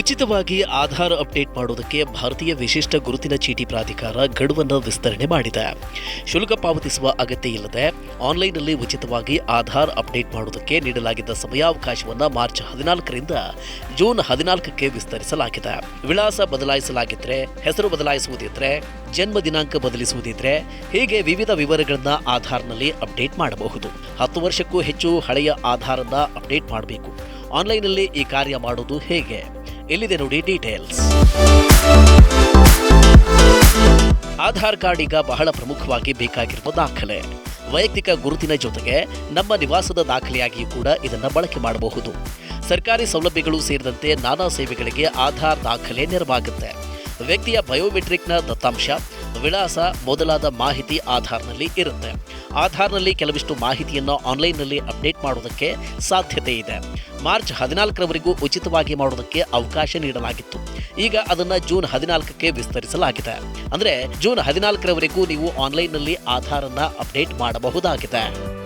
ಉಚಿತವಾಗಿ ಆಧಾರ್ ಅಪ್ಡೇಟ್ ಮಾಡುವುದಕ್ಕೆ ಭಾರತೀಯ ವಿಶಿಷ್ಟ ಗುರುತಿನ ಚೀಟಿ ಪ್ರಾಧಿಕಾರ ಗಡುವನ್ನು ವಿಸ್ತರಣೆ ಮಾಡಿದೆ. ಶುಲ್ಕ ಪಾವತಿಸುವ ಅಗತ್ಯ ಇಲ್ಲದೆ ಆನ್ಲೈನ್ನಲ್ಲಿ ಉಚಿತವಾಗಿ ಆಧಾರ್ ಅಪ್ಡೇಟ್ ಮಾಡುವುದಕ್ಕೆ ನೀಡಲಾಗಿದ್ದ ಸಮಯಾವಕಾಶವನ್ನು ಮಾರ್ಚ್ ಹದಿನಾಲ್ಕರಿಂದ ಜೂನ್ ಹದಿನಾಲ್ಕಕ್ಕೆ ವಿಸ್ತರಿಸಲಾಗಿದೆ. ವಿಳಾಸ ಬದಲಾಯಿಸಲಾಗಿದ್ದರೆ ಹೆಸರು ಬದಲಾಯಿಸುವುದಿದ್ರೆ, ಜನ್ಮ ದಿನಾಂಕ ಬದಲಿಸುವುದಿದ್ರೆ ಹೀಗೆ ವಿವಿಧ ವಿವರಗಳನ್ನು ಆಧಾರ್ನಲ್ಲಿ ಅಪ್ಡೇಟ್ ಮಾಡಬಹುದು. ಹತ್ತು ವರ್ಷಕ್ಕೂ ಹೆಚ್ಚು ಹಳೆಯ ಆಧಾರನ್ನ ಅಪ್ಡೇಟ್ ಮಾಡಬೇಕು. ಆನ್ಲೈನ್ನಲ್ಲಿ ಈ ಕಾರ್ಯ ಮಾಡೋದು ಹೇಗೆ? ಎಲ್ಲಿದೆ ನೋಡಿ ಡೀಟೇಲ್ಸ್ ಆಧಾರ್ ಕಾರ್ಡ್ ಈಗ ಬಹಳ ಪ್ರಮುಖವಾಗಿ ಬೇಕಾಗಿರುವ ದಾಖಲೆ. ವೈಯಕ್ತಿಕ ಗುರುತಿನ ಜೊತೆಗೆ ನಮ್ಮ ನಿವಾಸದ ದಾಖಲೆಯಾಗಿಯೂ ಕೂಡ ಇದನ್ನು ಬಳಕೆ ಮಾಡಬಹುದು. ಸರ್ಕಾರಿ ಸೌಲಭ್ಯಗಳು ಸೇರಿದಂತೆ ನಾನಾ ಸೇವೆಗಳಿಗೆ ಆಧಾರ್ ದಾಖಲೆ ನೆರವಾಗುತ್ತೆ. ವ್ಯಕ್ತಿಯ ಬಯೋಮೆಟ್ರಿಕ್ನ ದತ್ತಾಂಶ ವಿಳಾಸ ಮೊದಲಾದ ಮಾಹಿತಿ ಆಧಾರ್ನಲ್ಲಿ ಇರುತ್ತೆ. ಆಧಾರ್ನಲ್ಲಿ ಕೆಲವಿಷ್ಟು ಮಾಹಿತಿಯನ್ನು ಆನ್ಲೈನ್ನಲ್ಲಿ ಅಪ್ಡೇಟ್ ಮಾಡೋದಕ್ಕೆ ಸಾಧ್ಯತೆ ಇದೆ. ಮಾರ್ಚ್ ಹದಿನಾಲ್ಕರವರೆಗೂ ಉಚಿತವಾಗಿ ಮಾಡೋದಕ್ಕೆ ಅವಕಾಶ ನೀಡಲಾಗಿತ್ತು. ಈಗ ಅದನ್ನು ಜೂನ್ ಹದಿನಾಲ್ಕಕ್ಕೆ ವಿಸ್ತರಿಸಲಾಗಿದೆ. ಅಂದರೆ ಜೂನ್ ಹದಿನಾಲ್ಕರವರೆಗೂ ನೀವು ಆನ್ಲೈನ್ನಲ್ಲಿ ಆಧಾರನ್ನು ಅಪ್ಡೇಟ್ ಮಾಡಬಹುದಾಗಿದೆ.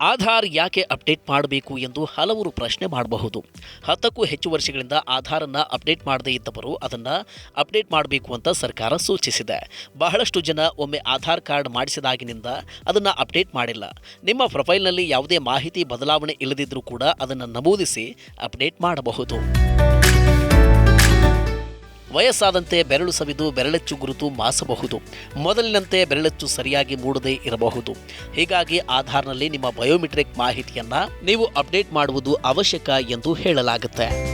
ಆಧಾರ್ ಯಾಕೆ ಅಪ್ಡೇಟ್ ಮಾಡಬೇಕು ಎಂದು ಹಲವರು ಪ್ರಶ್ನೆ ಮಾಡಬಹುದು. ಹತ್ತಕ್ಕೂ ಹೆಚ್ಚು ವರ್ಷಗಳಿಂದ ಆಧಾರನ್ನು ಅಪ್ಡೇಟ್ ಮಾಡದೇ ಇದ್ದವರು ಅದನ್ನು ಅಪ್ಡೇಟ್ ಮಾಡಬೇಕು ಅಂತ ಸರ್ಕಾರ ಸೂಚಿಸಿದೆ. ಬಹಳಷ್ಟು ಜನ ಒಮ್ಮೆ ಆಧಾರ್ ಕಾರ್ಡ್ ಮಾಡಿಸಿದಾಗಿನಿಂದ ಅದನ್ನು ಅಪ್ಡೇಟ್ ಮಾಡಿಲ್ಲ. ನಿಮ್ಮ ಪ್ರೊಫೈಲ್ನಲ್ಲಿ ಯಾವುದೇ ಮಾಹಿತಿ ಬದಲಾವಣೆ ಇಲ್ಲದಿದ್ದರೂ ಕೂಡ ಅದನ್ನು ನಮೂದಿಸಿ ಅಪ್ಡೇಟ್ ಮಾಡಬಹುದು. ವಯಸ್ಸಾದಂತೆ ಬೆರಳು ಸವಿದು ಬೆರಳಚ್ಚು ಗುರುತು ಮಾಸಬಹುದು. ಮೊದಲಿನಂತೆ ಬೆರಳಚ್ಚು ಸರಿಯಾಗಿ ಮೂಡದೇ ಇರಬಹುದು. ಹೀಗಾಗಿ ಆಧಾರ್ನಲ್ಲಿ ನಿಮ್ಮ ಬಯೋಮೆಟ್ರಿಕ್ ಮಾಹಿತಿಯನ್ನು ನೀವು ಅಪ್ಡೇಟ್ ಮಾಡುವುದು ಅವಶ್ಯಕ ಎಂದು ಹೇಳಲಾಗುತ್ತೆ.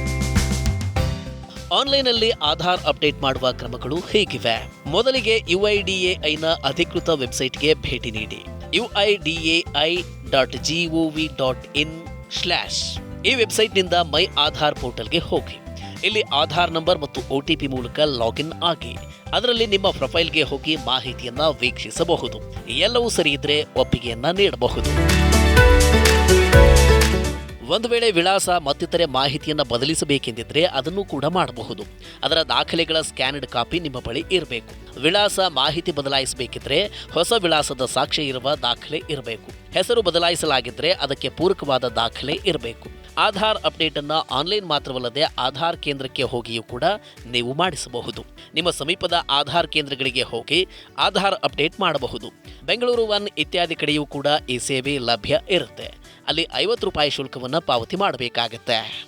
ಆನ್ಲೈನ್ನಲ್ಲಿ ಆಧಾರ್ ಅಪ್ಡೇಟ್ ಮಾಡುವ ಕ್ರಮಗಳು ಹೇಗಿವೆ. ಮೊದಲಿಗೆ ಯುಐಡಿಎಐನ ಅಧಿಕೃತ ವೆಬ್ಸೈಟ್ಗೆ ಭೇಟಿ ನೀಡಿ. UIDAI dot G O V dot in slash. ಈ ವೆಬ್ಸೈಟ್ನಿಂದ ಮೈ ಆಧಾರ್ ಪೋರ್ಟಲ್ಗೆ ಹೋಗಿ. ಇಲ್ಲಿ ಆಧಾರ್ ನಂಬರ್ ಮತ್ತು ಒ ಟಿ ಪಿ ಮೂಲಕ ಲಾಗಿನ್ ಆಗಿ. ಅದರಲ್ಲಿ ನಿಮ್ಮ ಪ್ರೊಫೈಲ್ಗೆ ಹೋಗಿ ಮಾಹಿತಿಯನ್ನ ವೀಕ್ಷಿಸಬಹುದು. ಎಲ್ಲವೂ ಸರಿ ಇದ್ರೆ ಒಪ್ಪಿಗೆಯನ್ನ ನೀಡಬಹುದು. ಒಂದು ವೇಳೆ ವಿಳಾಸ ಮತ್ತಿತರೆ ಮಾಹಿತಿಯನ್ನು ಬದಲಿಸಬೇಕೆಂದಿದ್ರೆ ಅದನ್ನು ಕೂಡ ಮಾಡಬಹುದು. ಅದರ ದಾಖಲೆಗಳ ಸ್ಕ್ಯಾನ್ಡ್ ಕಾಪಿ ನಿಮ್ಮ ಬಳಿ ಇರಬೇಕು. ವಿಳಾಸ ಮಾಹಿತಿ ಬದಲಾಯಿಸಬೇಕಿದ್ರೆ ಹೊಸ ವಿಳಾಸದ ಸಾಕ್ಷ್ಯ ಇರುವ ದಾಖಲೆ ಇರಬೇಕು. ಹೆಸರು ಬದಲಾಯಿಸಲಾಗಿದ್ದರೆ ಅದಕ್ಕೆ ಪೂರಕವಾದ ದಾಖಲೆ ಇರಬೇಕು. ಆಧಾರ್ ಅಪ್ಡೇಟ್ ಅನ್ನ ಆನ್ಲೈನ್ ಮಾತ್ರವಲ್ಲದೆ ಆಧಾರ್ ಕೇಂದ್ರಕ್ಕೆ ಹೋಗಿಯೂ ಕೂಡ ನೀವು ಮಾಡಿಸಬಹುದು. ನಿಮ್ಮ ಸಮೀಪದ ಆಧಾರ್ ಕೇಂದ್ರಗಳಿಗೆ ಹೋಗಿ ಆಧಾರ್ ಅಪ್ಡೇಟ್ ಮಾಡಬಹುದು. ಬೆಂಗಳೂರು ಒನ್ ಇತ್ಯಾದಿ ಕಡೆಯೂ ಕೂಡ ಈ ಸೇವೆ ಲಭ್ಯ ಇರುತ್ತೆ. ಅಲ್ಲಿ ಐವತ್ತು ರೂಪಾಯಿ ಶುಲ್ಕವನ್ನು ಪಾವತಿ ಮಾಡಬೇಕಾಗತ್ತೆ.